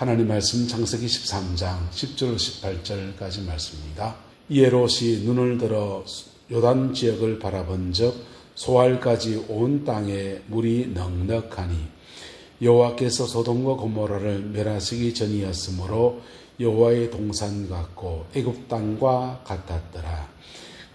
하나님 말씀 창세기 13장 10절 18절까지 말씀입니다. 이에 롯이 눈을 들어 요단 지역을 바라본 즉 소알까지 온 땅에 물이 넉넉하니 여호와께서 소돔과 고모라를 멸하시기 전이었으므로 여호와의 동산 같고 애굽 땅과 같았더라.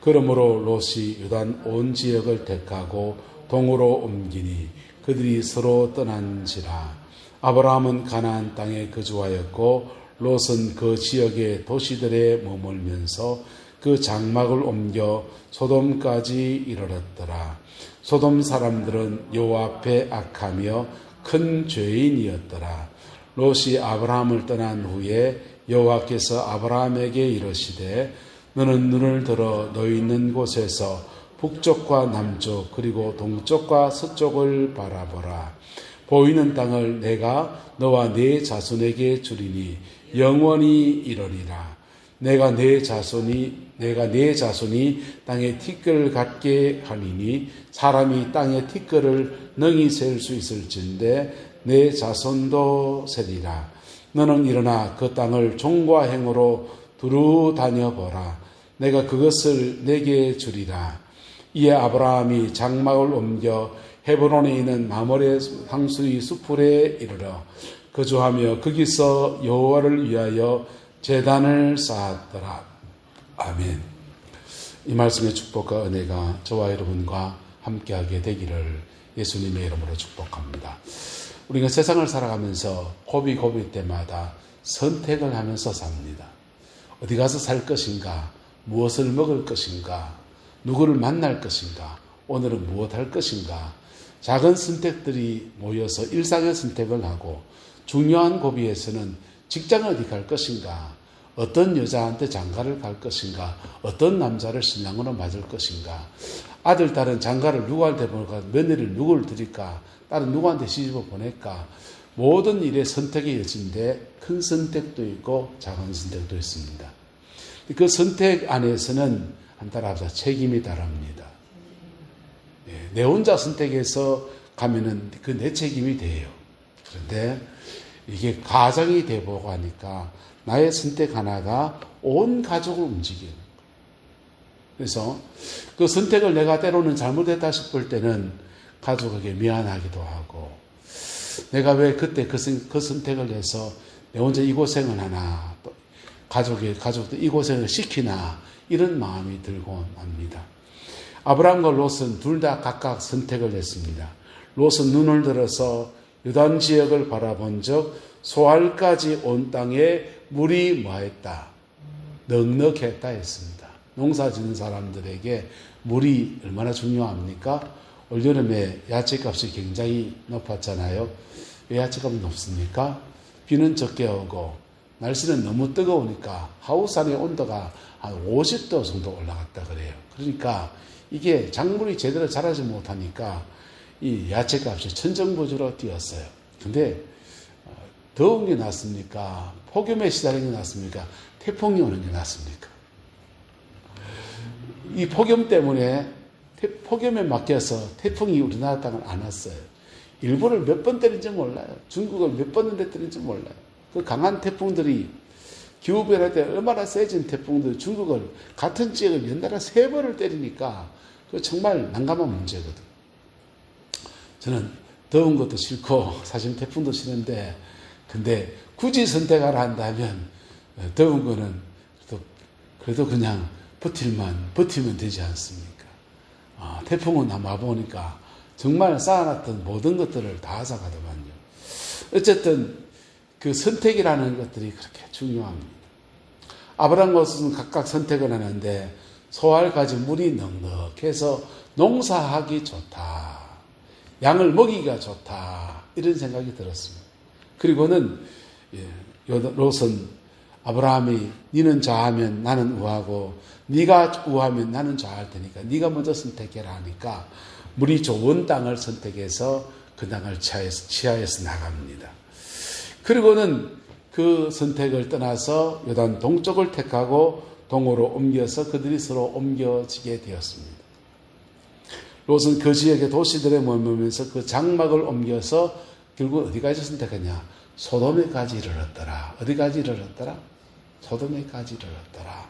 그러므로 롯이 요단 온 지역을 택하고 동으로 옮기니 그들이 서로 떠난지라. 아브라함은 가나안 땅에 거주하였고 롯은 그 지역의 도시들에 머물면서 그 장막을 옮겨 소돔까지 이르렀더라. 소돔 사람들은 여호와 앞에 악하며 큰 죄인이었더라. 롯이 아브라함을 떠난 후에 여호와께서 아브라함에게 이르시되 너는 눈을 들어 너희 있는 곳에서 북쪽과 남쪽 그리고 동쪽과 서쪽을 바라보라. 보이는 땅을 내가 너와 네 자손에게 주리니 영원히 이르리라. 내가 네 자손이 내가 네 자손이 땅에 티끌 같게 하리니 사람이 땅에 티끌을 능히 셀 수 있을진데 내 자손도 세리라. 너는 일어나 그 땅을 종과 행으로 두루 다녀보라. 내가 그것을 내게 주리라. 이에 아브라함이 장막을 옮겨 헤브론에 있는 마모레 상수리 수풀에 이르러 거주하며 거기서 여호와를 위하여 재단을 쌓았더라. 아멘. 이 말씀의 축복과 은혜가 저와 여러분과 함께하게 되기를 예수님의 이름으로 축복합니다. 우리가 세상을 살아가면서 고비 고비 때마다 선택을 하면서 삽니다. 어디 가서 살 것인가? 무엇을 먹을 것인가? 누구를 만날 것인가? 오늘은 무엇 할 것인가? 작은 선택들이 모여서 일상의 선택을 하고 중요한 고비에서는 직장을 어디 갈 것인가? 어떤 여자한테 장가를 갈 것인가? 어떤 남자를 신랑으로 맞을 것인가? 아들, 딸은 장가를 누구한테 보낼까? 며느리를 누구를 드릴까? 딸은 누구한테 시집을 보낼까? 모든 일의 선택의 여지인데 큰 선택도 있고 작은 선택도 있습니다. 그 선택 안에서는 한따라서 책임이 다릅니다. 예, 내 혼자 선택해서 가면은 그 내 책임이 돼요. 그런데 이게 가정이 되보고 하니까 나의 선택 하나가 온 가족을 움직이는 거예요. 그래서 그 선택을 내가 때로는 잘못했다 싶을 때는 가족에게 미안하기도 하고 내가 왜 그때 그, 선, 그 선택을 해서 내 혼자 이 고생을 하나 가족이 가족도 이 고생을 시키나 이런 마음이 들곤 합니다. 아브라함과 롯은 둘 다 각각 선택을 했습니다. 롯은 눈을 들어서 유단 지역을 바라본 적 소알까지 온 땅에 물이 뭐했다? 넉넉했다 했습니다. 농사 짓는 사람들에게 물이 얼마나 중요합니까? 올여름에 야채값이 굉장히 높았잖아요. 왜 야채값이 높습니까? 비는 적게 오고 날씨는 너무 뜨거우니까 하우스 안의 온도가 한 50도 정도 올라갔다 그래요. 그러니까 이게 작물이 제대로 자라지 못하니까 이 야채값이 천정부지로 뛰었어요. 근데 어, 더운 게 낫습니까? 폭염에 시달리는 게 낫습니까? 태풍이 오는 게 낫습니까? 이 폭염 때문에 폭염에 맡겨서 태풍이 우리나라 땅을 안 왔어요. 일본을 몇 번 때린지 몰라요. 중국을 몇 번을 때린지 몰라요. 그 강한 태풍들이 기후변화 때 얼마나 세진 태풍들 중국을 같은 지역을 연달아 세 번을 때리니까 그 정말 난감한 문제거든. 저는 더운 것도 싫고 사실 태풍도 싫은데 근데 굳이 선택하라 한다면 더운 거는 그래도, 그래도 그냥 버틸만 버티면 되지 않습니까? 아, 태풍은 아마 보니까 정말 쌓아놨던 모든 것들을 다 앗아가더만요. 어쨌든 그 선택이라는 것들이 그렇게 중요합니다. 아브라함과 롯은 각각 선택을 하는데 소알까지 물이 넉넉해서 농사하기 좋다. 양을 먹이기가 좋다. 이런 생각이 들었습니다. 그리고는 예, 롯은 아브라함이 니는 좌하면 나는 우하고 네가 우하면 나는 좌할 테니까 네가 먼저 선택해라 하니까 물이 좋은 땅을 선택해서 그 땅을 취하여서, 취하여서 나갑니다. 그리고는 그 선택을 떠나서 요단 동쪽을 택하고 동으로 옮겨서 그들이 서로 옮겨지게 되었습니다. 롯은 그 지역의 도시들에 머물면서 그 장막을 옮겨서 결국 어디까지 선택하냐? 소돔에까지 이르렀더라. 어디까지 이르렀더라? 소돔에까지 이르렀더라.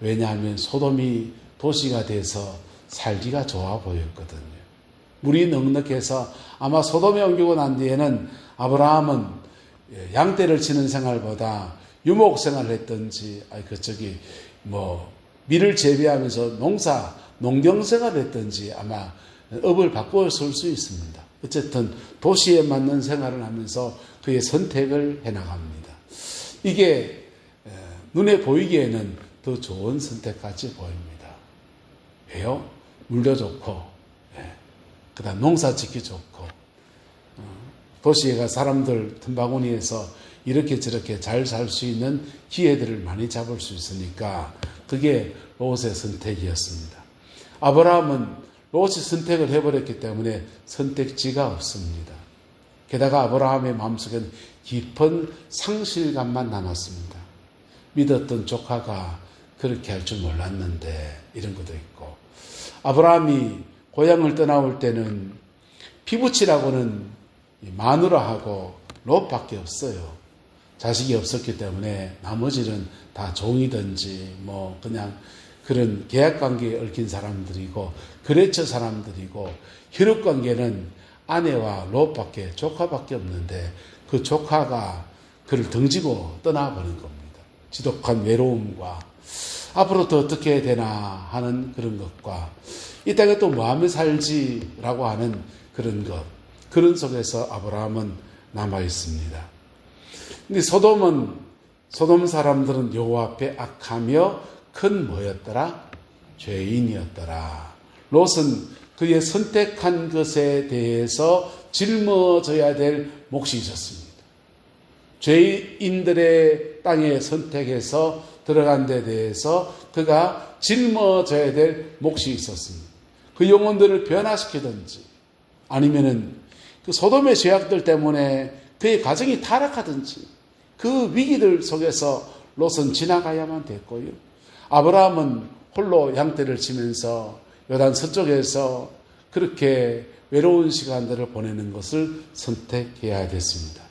왜냐하면 소돔이 도시가 돼서 살기가 좋아 보였거든요. 물이 넉넉해서 아마 소돔에 옮기고 난 뒤에는 아브라함은 양떼를 치는 생활보다 유목 생활을 했든지, 아니, 그, 저기, 뭐, 밀을 재배하면서 농사, 농경 생활을 했든지 아마 업을 바꾸어 쓸수 있습니다. 어쨌든 도시에 맞는 생활을 하면서 그의 선택을 해 나갑니다. 이게 눈에 보이기에는 더 좋은 선택같이 보입니다. 왜요? 물도 좋고, 그 다음 농사 짓기 좋고, 어, 도시에 가 사람들 틈바구니에서 이렇게 저렇게 잘 살 수 있는 기회들을 많이 잡을 수 있으니까 그게 롯의 선택이었습니다. 아브라함은 롯이 선택을 해버렸기 때문에 선택지가 없습니다. 게다가 아브라함의 마음속엔 깊은 상실감만 남았습니다. 믿었던 조카가 그렇게 할 줄 몰랐는데 이런 것도 있고 아브라함이 고향을 떠나올 때는 피부치라고는 마누라하고 롯밖에 없어요. 자식이 없었기 때문에 나머지는 다 종이든지 뭐 그냥 그런 계약 관계에 얽힌 사람들이고 거래처 사람들이고 혈육 관계는 아내와 롯밖에 조카밖에 없는데 그 조카가 그를 등지고 떠나버린 겁니다. 지독한 외로움과 앞으로 더 어떻게 되나 하는 그런 것과 이 땅에 또 뭐하며 살지라고 하는 그런 것 그런 속에서 아브라함은 남아 있습니다. 근데 소돔은 소돔 사람들은 여호와 앞에 악하며 큰 뭐였더라? 죄인이었더라. 롯은 그의 선택한 것에 대해서 짊어져야 될 몫이 있었습니다. 죄인들의 땅에 선택해서 들어간 데 대해서 그가 짊어져야 될 몫이 있었습니다. 그 영혼들을 변화시키든지 아니면은 그 소돔의 죄악들 때문에 그의 가정이 타락하든지 그 위기들 속에서 롯은 지나가야만 됐고요. 아브라함은 홀로 양떼를 치면서 요단 서쪽에서 그렇게 외로운 시간들을 보내는 것을 선택해야 됐습니다.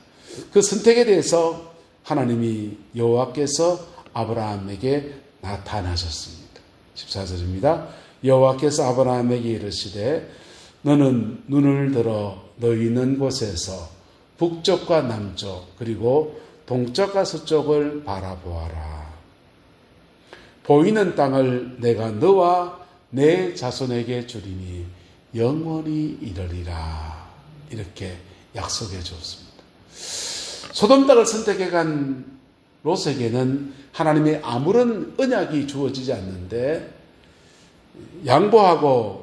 그 선택에 대해서 하나님이 여호와께서 아브라함에게 나타나셨습니다. 14절입니다. 여호와께서 아브라함에게 이르시되 너는 눈을 들어 너희 있는 곳에서 북쪽과 남쪽 그리고 동쪽과 서쪽을 바라보아라. 보이는 땅을 내가 너와 내 자손에게 주리니 영원히 이르리라. 이렇게 약속해 주었습니다. 소돔 땅을 선택해 간 롯에게는 하나님의 아무런 언약이 주어지지 않는데 양보하고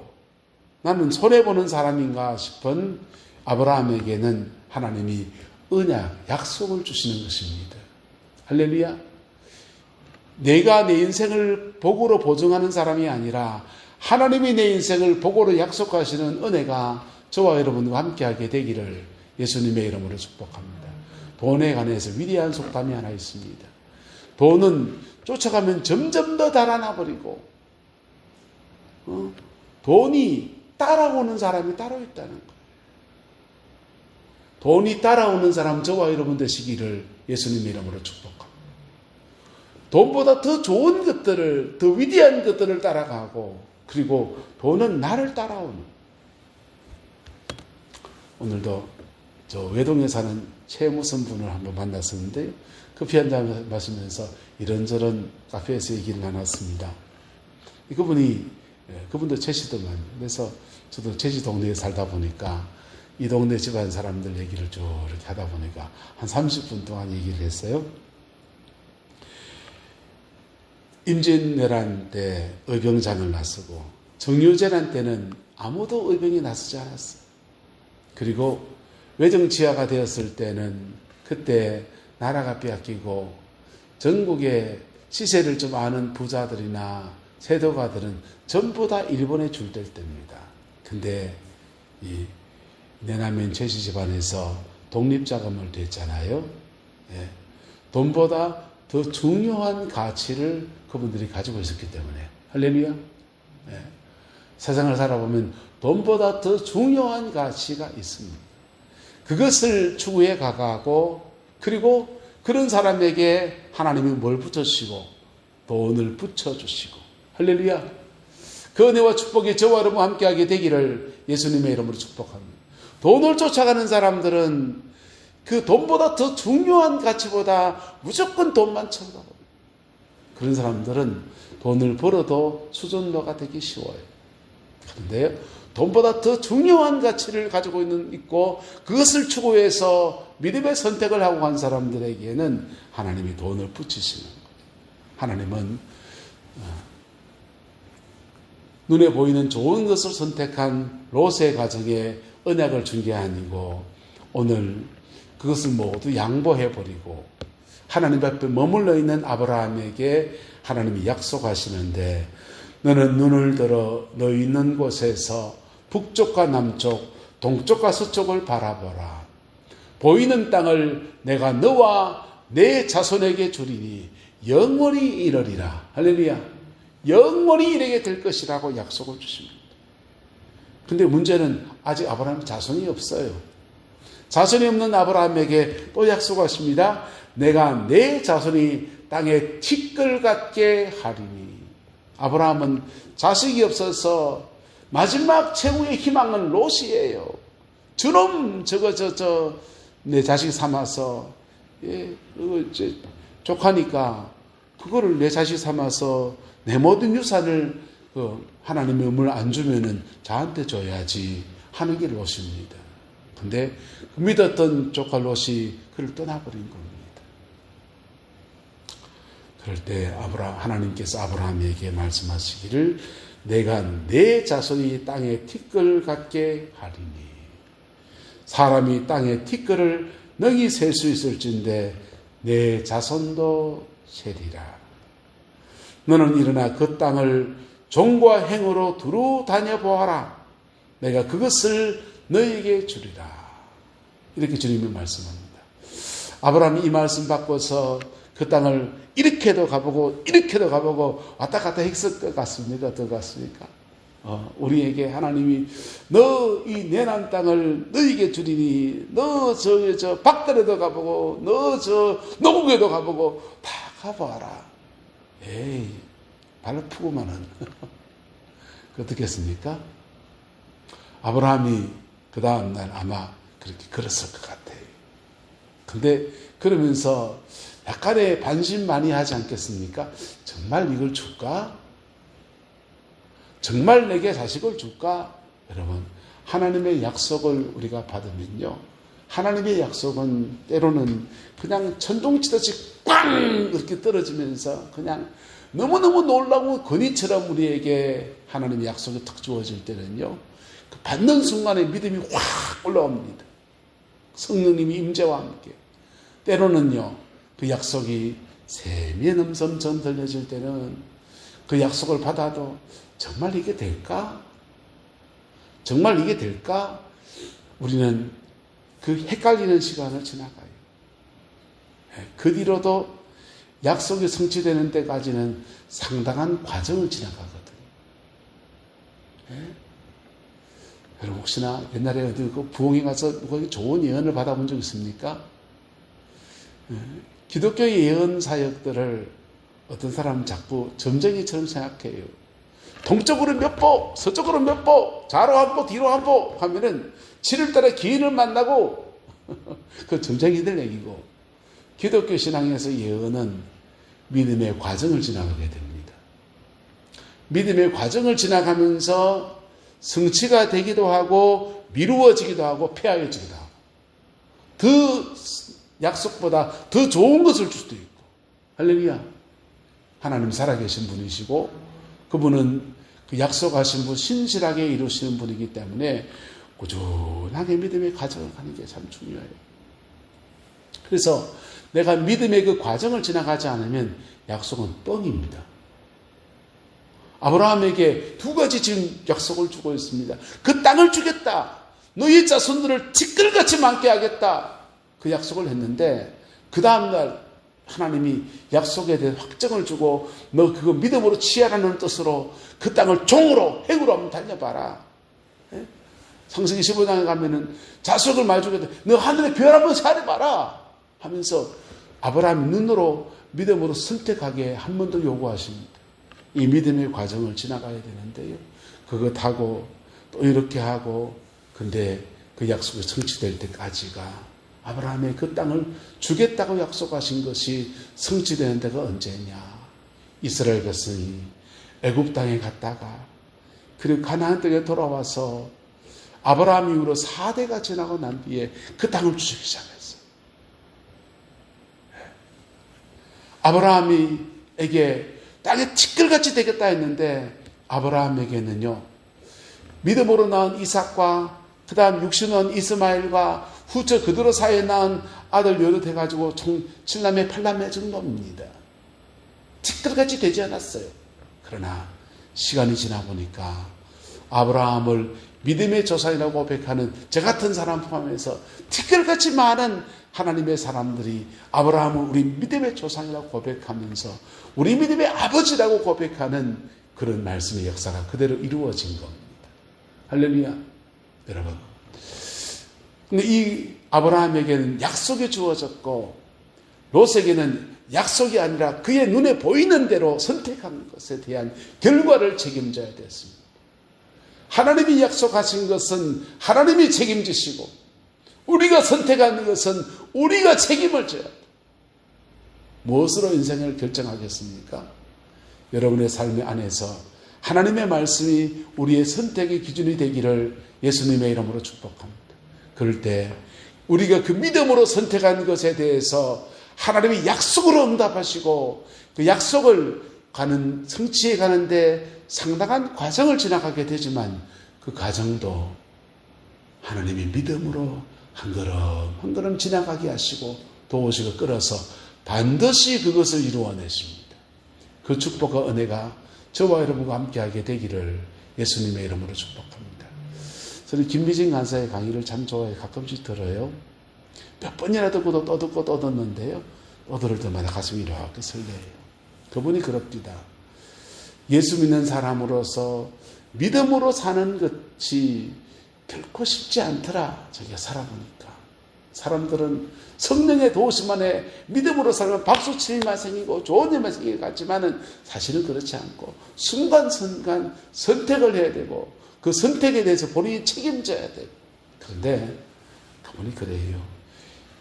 나는 손해보는 사람인가 싶은 아브라함에게는 하나님이 언약, 약속을 주시는 것입니다. 할렐루야. 내가 내 인생을 복으로 보증하는 사람이 아니라 하나님이 내 인생을 복으로 약속하시는 은혜가 저와 여러분과 함께하게 되기를 예수님의 이름으로 축복합니다. 돈에 관해서 위대한 속담이 하나 있습니다. 돈은 쫓아가면 점점 더 달아나 버리고 어? 돈이 따라오는 사람이 따로 있다는 거예요. 돈이 따라오는 사람 저와 여러분 되시기를 예수님 이름으로 축복합니다. 돈보다 더 좋은 것들을, 더 위대한 것들을 따라가고, 그리고 돈은 나를 따라오는. 오늘도 저 외동에 사는 최무선 분을 한번 만났었는데, 커피 한 잔 마시면서 이런저런 카페에서 얘기를 나눴습니다. 그분이, 예, 그분도 제시더만. 그래서 저도 제시 동네에 살다 보니까 이 동네 집안 사람들 얘기를 쭉 이렇게 하다 보니까 한 30분 동안 얘기를 했어요. 임진왜란 때 의병장을 나서고 정유재란 때는 아무도 의병이 나서지 않았어요. 그리고 외정치하가 되었을 때는 그때 나라가 빼앗기고 전국의 시세를 좀 아는 부자들이나 세도가들은 전부 다 일본에 줄될 때입니다. 근데 이 내남면 제시 집안에서 독립자금을 냈잖아요. 예. 돈보다 더 중요한 가치를 그분들이 가지고 있었기 때문에 할렐루야. 예. 세상을 살아보면 돈보다 더 중요한 가치가 있습니다. 그것을 추구해 가가고 그리고 그런 사람에게 하나님이 뭘 붙여주시고 돈을 붙여주시고 할렐루야. 그 은혜와 축복이 저와 여러분 함께하게 되기를 예수님의 이름으로 축복합니다. 돈을 쫓아가는 사람들은 그 돈보다 더 중요한 가치보다 무조건 돈만 쳐다봅니다. 그런 사람들은 돈을 벌어도 수준도가 되기 쉬워요. 그런데요, 돈보다 더 중요한 가치를 가지고 있는 있고 그것을 추구해서 믿음의 선택을 하고 간 사람들에게는 하나님이 돈을 붙이시는 거예요. 하나님은 어, 눈에 보이는 좋은 것을 선택한 롯의 가정에 언약을 준 게 아니고 오늘 그것을 모두 양보해 버리고 하나님 앞에 머물러 있는 아브라함에게 하나님이 약속하시는데 너는 눈을 들어 너 있는 곳에서 북쪽과 남쪽, 동쪽과 서쪽을 바라보라. 보이는 땅을 내가 너와 내 자손에게 주리니 영원히 이르리라. 할렐루야. 영원히 이르게 될 것이라고 약속을 주십니다. 근데 문제는 아직 아브라함 자손이 없어요. 자손이 없는 아브라함에게 또 약속하십니다. 내가 내 자손이 땅에 티끌 같게 하리니. 아브라함은 자식이 없어서 마지막 최후의 희망은 롯이에요. 저놈 저거 저 저 내 자식 삼아서 예, 이제 족하니까 그거를 내 자식 삼아서 내 모든 유산을 그 하나님의 음을 안 주면은 저한테 줘야지 하는 게 롯입니다. 근데 그 믿었던 조카 롯이 그를 떠나버린 겁니다. 그럴 때 아브라 하나님께서 아브라함에게 말씀하시기를 내가 내 자손이 땅에 티끌 같게 하리니 사람이 땅에 티끌을 능히 셀 수 있을진데 내 자손도 세리라. 너는 일어나 그 땅을 종과 행으로 두루 다녀 보아라. 내가 그것을 너에게 주리라. 이렇게 주님이 말씀합니다. 아브라함이 이 말씀 받고서 그 땅을 이렇게도 가보고 이렇게도 가보고 왔다 갔다 했을 것 같습니까? 것 같습니까? 어, 우리에게 하나님이 너 이 내난 땅을 너에게 주리니 너 저 저 박달에도 가보고 너 저 노국에도 가보고 다 가봐라. 에이 발로 푸고만은 어떻겠습니까? 아브라함이 그 다음 날 아마 그렇게 걸었을 것 같아요. 근데 그러면서 약간의 반신 많이 하지 않겠습니까? 정말 이걸 줄까? 정말 내게 자식을 줄까? 여러분, 하나님의 약속을 우리가 받으면요. 하나님의 약속은 때로는 그냥 천둥치듯이 꽝! 이렇게 떨어지면서 그냥 너무너무 놀라고 건의처럼 우리에게 하나님의 약속이 탁 주어질 때는요. 그 받는 순간에 믿음이 확 올라옵니다. 성령님이 임재와 함께. 때로는요. 그 약속이 세미의 음성처럼 들려질 때는 그 약속을 받아도 정말 이게 될까? 정말 이게 될까? 우리는 그 헷갈리는 시간을 지나가요. 그 뒤로도 약속이 성취되는 때까지는 상당한 과정을 지나가거든요. 예? 여러분 혹시나 옛날에 어디 그 부흥에 가서 거기 좋은 예언을 받아본 적 있습니까? 예? 기독교의 예언 사역들을 어떤 사람은 자꾸 점쟁이처럼 생각해요. 동쪽으로 몇 보, 서쪽으로 몇 보, 좌로 한 보, 뒤로 한 보 하면은 7월달에 기인을 만나고 그 점쟁이들 얘기고 기독교 신앙에서 예언은 믿음의 과정을 지나가게 됩니다. 믿음의 과정을 지나가면서 성취가 되기도 하고 미루어지기도 하고 폐하여지기도 하고 더 약속보다 더 좋은 것을 줄 수도 있고 할렐루야 하나님 살아계신 분이시고 그분은 그 약속하신 분 신실하게 이루시는 분이기 때문에 꾸준하게 믿음의 과정을 가는 게 참 중요해요. 그래서 내가 믿음의 그 과정을 지나가지 않으면 약속은 뻥입니다. 아브라함에게 두 가지 지금 약속을 주고 있습니다. 그 땅을 주겠다. 너희 자손들을 티끌같이 많게 하겠다. 그 약속을 했는데 그 다음날 하나님이 약속에 대해 확정을 주고 너 그거 믿음으로 취하라는 뜻으로 그 땅을 종으로 행으로 한번 달려봐라. 예? 상승기 15장에 가면은 자석을 많이 주겠다. 너 하늘의 별 한번 사려봐라. 하면서 아브라함 눈으로 믿음으로 선택하게 한 번 더 요구하십니다. 이 믿음의 과정을 지나가야 되는데요. 그거 타고 또 이렇게 하고 근데 그 약속이 성취될 때까지가 아브라함의 그 땅을 주겠다고 약속하신 것이 성취되는 데가 언제냐? 이스라엘 백성이 애굽 땅에 갔다가 그리고 가나안 땅에 돌아와서 아브라함 이후로 4대가 지나고 난 뒤에 그 땅을 주기 시작했어요. 아브라함이에게 땅에 티끌같이 되겠다 했는데 아브라함에게는요 믿음으로 낳은 이삭과 그 다음 육신은 이스마엘과 후처 그대로 사이에 낳은 아들 여럿 해가지고 총 7남매 8남매 정도입니다. 티끌같이 되지 않았어요. 그러나 시간이 지나 보니까 아브라함을 믿음의 조상이라고 고백하는 저 같은 사람 포함해서 티끌같이 많은 하나님의 사람들이 아브라함을 우리 믿음의 조상이라고 고백하면서 우리 믿음의 아버지라고 고백하는 그런 말씀의 역사가 그대로 이루어진 겁니다. 할렐루야. 여러분. 근데 이 아브라함에게는 약속이 주어졌고 롯에게는 약속이 아니라 그의 눈에 보이는 대로 선택하는 것에 대한 결과를 책임져야 됐습니다. 하나님이 약속하신 것은 하나님이 책임지시고 우리가 선택하는 것은 우리가 책임을 져야 돼. 무엇으로 인생을 결정하겠습니까? 여러분의 삶의 안에서 하나님의 말씀이 우리의 선택의 기준이 되기를 예수님의 이름으로 축복합니다. 그럴 때 우리가 그 믿음으로 선택한 것에 대해서 하나님이 약속으로 응답하시고 그 약속을 가는 성취해 가는데 상당한 과정을 지나가게 되지만 그 과정도 하나님이 믿음으로 한 걸음 한 걸음 지나가게 하시고 도우시고 끌어서 반드시 그것을 이루어내십니다. 그 축복과 은혜가 저와 여러분과 함께하게 되기를 예수님의 이름으로 축복합니다. 저는 김미진 간사의 강의를 참 좋아해 가끔씩 들어요. 몇 번이나 듣고도 또 듣고 또 들을 때마다 가슴이 이렇게 설레요. 그분이 그럽니다. 예수 믿는 사람으로서 믿음으로 사는 것이 결코 쉽지 않더라. 자기가 살아보니까. 사람들은 성령의 도우심만에 믿음으로 살면 박수 칠 마생이고 좋은 일만 생길 것 같지만은 사실은 그렇지 않고 순간순간 선택을 해야 되고 그 선택에 대해서 본인이 책임져야 돼. 그런데 그분이 그래요.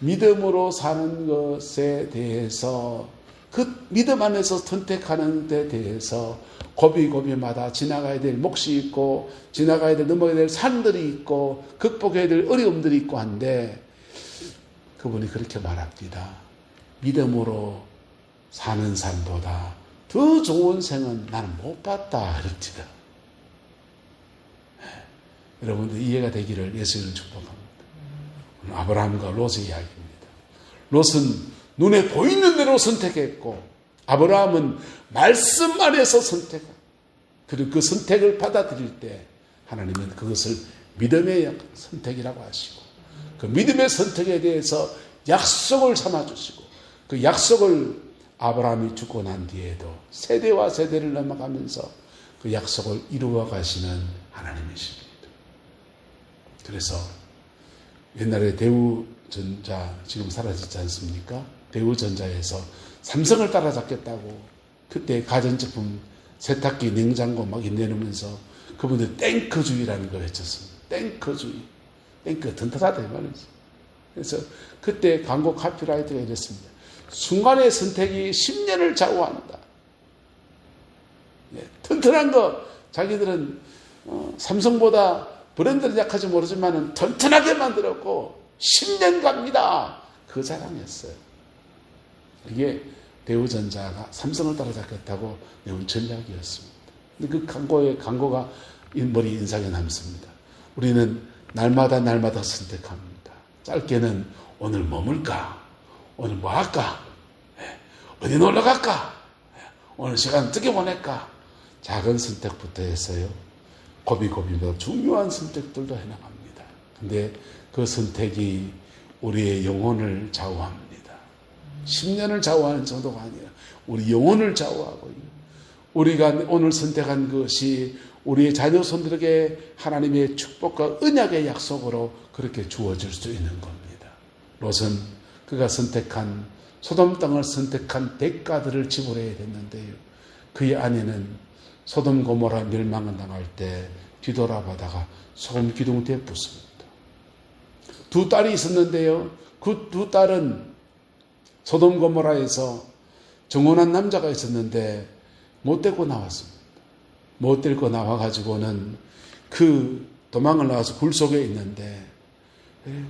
믿음으로 사는 것에 대해서 그 믿음 안에서 선택하는 데 대해서 고비고비마다 지나가야 될 몫이 있고 지나가야 될 넘어야 될 산들이 있고 극복해야 될 어려움들이 있고 한데 그분이 그렇게 말합니다. 믿음으로 사는 삶보다 더 좋은 생은 나는 못 봤다 그럽니다. 여러분들 이해가 되기를 예수를 축복합니다. 아브라함과 롯의 이야기입니다. 롯은 눈에 보이는 대로 선택했고 아브라함은 말씀 안에서 선택. 그리고 그 선택을 받아들일 때 하나님은 그것을 믿음의 선택이라고 하시고 그 믿음의 선택에 대해서 약속을 삼아 주시고 그 약속을 아브라함이 죽고 난 뒤에도 세대와 세대를 넘어가면서 그 약속을 이루어 가시는 하나님이십니다. 그래서 옛날에 대우전자 지금 사라졌지 않습니까? 대우전자에서 삼성을 따라잡겠다고 그때 가전제품 세탁기, 냉장고 막 내놓으면서 그분들 탱크주의라는 걸 외쳤습니다. 탱크주의. 탱크 든든하다 이 말이죠. 그래서 그때 광고 카피라이트가 이랬습니다. 순간의 선택이 10년을 좌우한다. 네, 튼튼한 거 자기들은 어, 삼성보다 브랜드는 약하지 모르지만 튼튼하게 만들었고 10년 갑니다. 그 자랑이었어요. 이게 대우전자가 삼성을 따라잡겠다고 내온 전략이었습니다. 근데 그 광고의 광고가 머리 인상에 남습니다. 우리는 날마다 날마다 선택합니다. 짧게는 오늘 머물까? 오늘 뭐 할까? 예, 어디 놀러 갈까? 예, 오늘 시간 어떻게 보낼까? 작은 선택부터 해서요. 고비 고비보다 중요한 선택들도 해나갑니다. 근데 그 선택이 우리의 영혼을 좌우합니다. 10년을 좌우하는 정도가 아니라 우리 영혼을 좌우하고 우리가 오늘 선택한 것이 우리의 자녀 손들에게 하나님의 축복과 은약의 약속으로 그렇게 주어질 수 있는 겁니다. 롯은 그가 선택한 소돔 땅을 선택한 대가들을 지불해야 됐는데요. 그의 아내는 소돔 고모라 멸망을 당할 때 뒤돌아보다가 소금 기둥대에 붙습니다. 두 딸이 있었는데요. 그 두 딸은 소돔 고모라에서 정혼한 남자가 있었는데 못 데리고 나왔습니다. 못 데리고 나와 가지고는 그 도망을 나와서 굴 속에 있는데 예,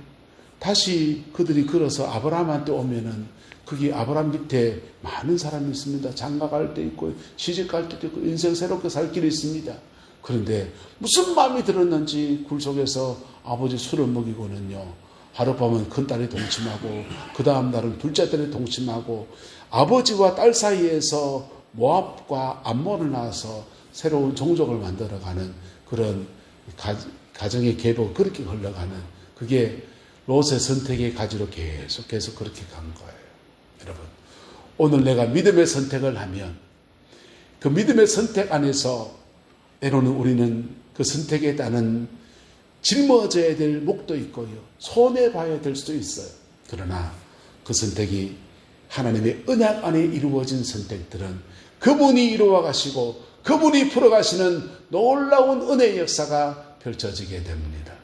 다시 그들이 걸어서 아브라함한테 오면은 거기 아브라함 밑에 많은 사람이 있습니다. 장가 갈 때 있고 시집 갈 때도 있고 인생 새롭게 살 길이 있습니다. 그런데 무슨 마음이 들었는지 굴 속에서 아버지 술을 먹이고는요. 하룻밤은 큰딸이 동침하고 그 다음 날은 둘째 딸이 동침하고 아버지와 딸 사이에서 모압과 암몬을 낳아서 새로운 종족을 만들어가는 그런 가, 가정의 계보가 그렇게 흘러가는 그게 롯의 선택의 가지로 계속 계속 그렇게 간 거예요. 오늘 내가 믿음의 선택을 하면 그 믿음의 선택 안에서 때로는 우리는 그 선택에 따른 짊어져야 될 목도 있고요. 손해봐야 될 수도 있어요. 그러나 그 선택이 하나님의 언약 안에 이루어진 선택들은 그분이 이루어 가시고 그분이 풀어가시는 놀라운 은혜의 역사가 펼쳐지게 됩니다.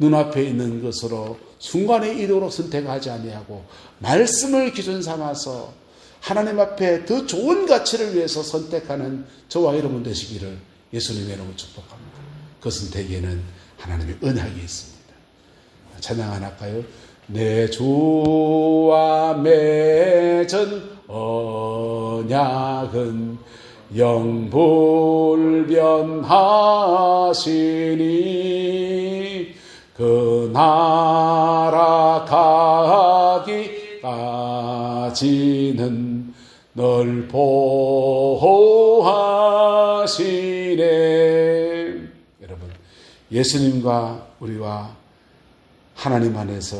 예. 눈앞에 있는 것으로 순간의 이도로 선택하지 아니하고 말씀을 기준 삼아서 하나님 앞에 더 좋은 가치를 위해서 선택하는 저와 여러분 되시기를 예수님의 이름으로 축복합니다. 그 선택에는 하나님의 언약이 있습니다. 찬양 하나 할까요? 내 주와 맺은 언약은 영불변하시니 그 나라 가기까지는 널 보호하시네 여러분 예수님과 우리와 하나님 안에서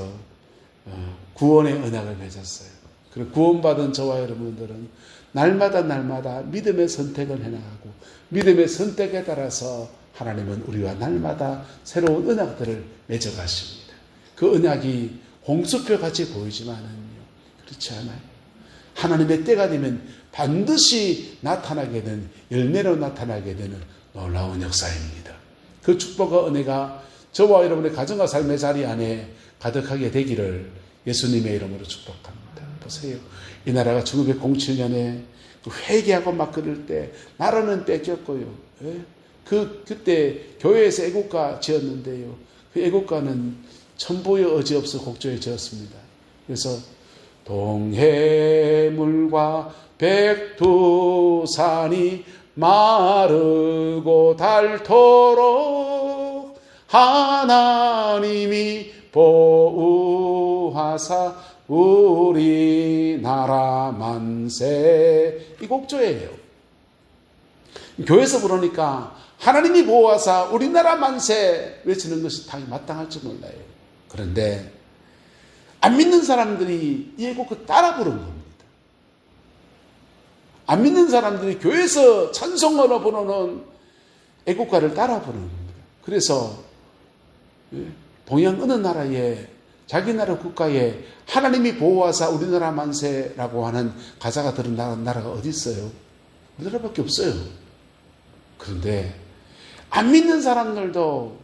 어, 구원의 언약을 맺었어요. 그리고 구원받은 저와 여러분들은 날마다 날마다 믿음의 선택을 해나가고 믿음의 선택에 따라서 하나님은 우리와 날마다 새로운 언약들을 맺어가십니다. 그 언약이 홍수표 같이 보이지만은요 그렇지 않아요. 하나님의 때가 되면 반드시 나타나게 되는 열매로 나타나게 되는 놀라운 역사입니다. 그 축복과 은혜가 저와 여러분의 가정과 삶의 자리 안에 가득하게 되기를 예수님의 이름으로 축복합니다. 보세요. 이 나라가 1907년에 그 회개하고 막 그럴 때 나라는 뺏겼고요. 예? 그 그때 교회에서 애국가 지었는데요. 그 애국가는 천보의 의지 없어 곡조에 지었습니다. 그래서 동해물과 백두산이 마르고 닳도록 하나님이 보호하사 우리나라 만세 이 곡조예요. 교회에서 부르니까 하나님이 보호하사 우리나라 만세 외치는 것이 당연히 마땅할지 몰라요. 그런데 안 믿는 사람들이 이 애곡을 따라 부른 겁니다. 안 믿는 사람들이 교회에서 찬송하러 부르는 애국가를 따라 부르는 겁니다. 그래서 동양 어느 나라에 자기 나라 국가에 하나님이 보호하사 우리나라 만세라고 하는 가사가 들은 나라가 어디 있어요? 우리나라밖에 없어요. 그런데 안 믿는 사람들도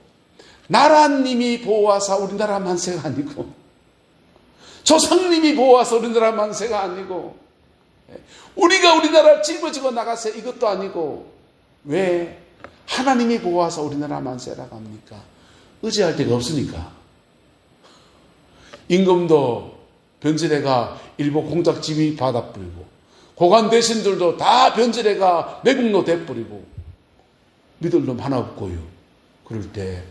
나라님이 보호하사 우리나라 만세가 아니고 조상님이 보호하사 우리나라 만세가 아니고 우리가 우리나라를 짊어지고 나가서 이것도 아니고 왜 하나님이 보호하사 우리나라 만세라고 합니까? 의지할 데가 없으니까. 임금도 변질해가 일본 공작집이 받아뿌리고 고관 대신들도 다 변질해가 매국노 돼뿌리고 믿을 놈 하나 없고요. 그럴 때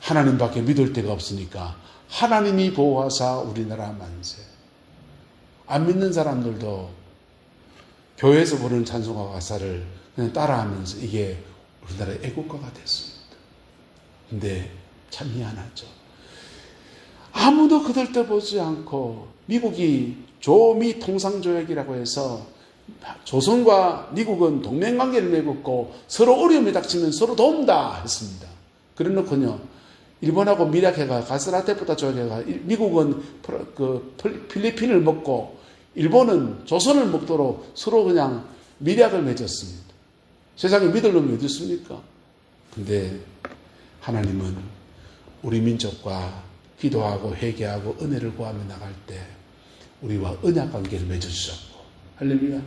하나님밖에 믿을 데가 없으니까 하나님이 보호하사 우리나라 만세. 안 믿는 사람들도 교회에서 부르는 찬송가 가사를 그냥 따라하면서 이게 우리나라의 애국가가 됐습니다. 근데 참 미안하죠. 아무도 그들 때 보지 않고 미국이 조미 통상조약이라고 해서 조선과 미국은 동맹관계를 맺었고 서로 어려움이 닥치면 서로 돕다 했습니다. 그래 놓고요 일본하고 밀약해가 가스라테보다 저기가 미국은 그 필- 필리핀을 먹고 일본은 조선을 먹도록 서로 그냥 밀약을 맺었습니다. 세상에 믿을 놈이 어디 있습니까? 근데 하나님은 우리 민족과 기도하고 회개하고 은혜를 구하며 나갈 때 우리와 언약 관계를 맺어주셨고 할렐루야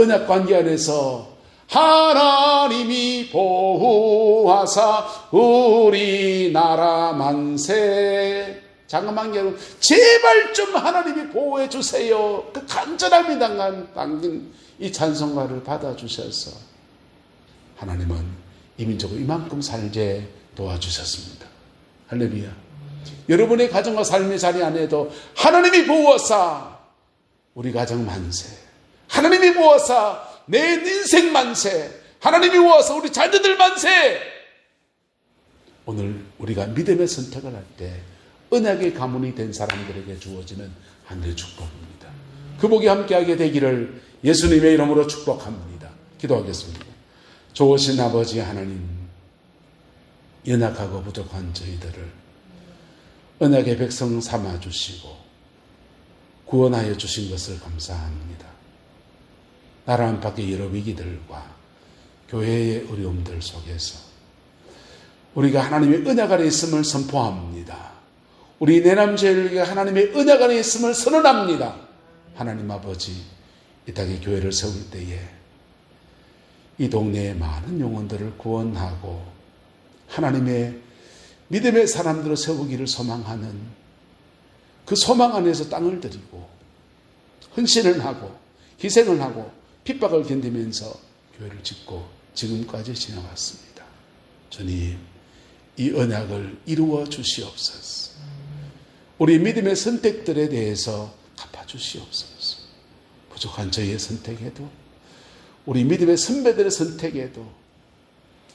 언약 관계 안에서 하나님이 보호하사 우리나라 만세. 잠깐만 여러분 제발 좀 하나님이 보호해 주세요. 그 간절함이 당한 당긴 이 찬송가를 받아 주셔서 하나님은 이 민족을 이만큼 살게 도와주셨습니다. 할렐루야. 여러분의 가정과 삶의 자리 안에도 하나님이 보호하사 우리 가정 만세 하나님이 보호하사 내 인생 만세 하나님이 보호하사 우리 자녀들 만세 오늘 우리가 믿음의 선택을 할때 언약의 가문이 된 사람들에게 주어지는 하늘의 축복입니다. 그 복이 함께하게 되기를 예수님의 이름으로 축복합니다. 기도하겠습니다. 좋으신 아버지 하나님, 연약하고 부족한 저희들을 언약의 백성 삼아 주시고 구원하여 주신 것을 감사합니다. 나라 안팎의 여러 위기들과 교회의 어려움들 속에서 우리가 하나님의 안에 있음을 선포합니다. 우리 내남자에게 하나님의 안에 있음을 선언합니다. 하나님 아버지, 이 땅에 교회를 세울 때에 이 동네의 많은 영혼들을 구원하고 하나님의 믿음의 사람들을 세우기를 소망하는 그 소망 안에서 땅을 들이고 헌신을 하고 희생을 하고 핍박을 견디면서 교회를 짓고 지금까지 지나왔습니다. 주님, 이 언약을 이루어 주시옵소서. 우리 믿음의 선택들에 대해서 갚아 주시옵소서. 부족한 저희의 선택에도 우리 믿음의 선배들의 선택에도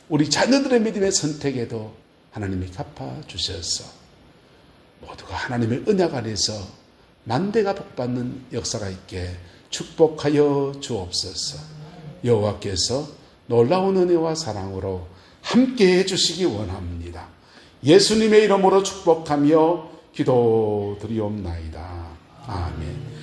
우리 자녀들의 믿음의 선택에도 하나님이 갚아 주셔서 모두가 하나님의 언약 안에서 만대가 복받는 역사가 있게 축복하여 주옵소서. 여호와께서 놀라운 은혜와 사랑으로 함께 해 주시기 원합니다. 예수님의 이름으로 축복하며 기도드리옵나이다. 아멘.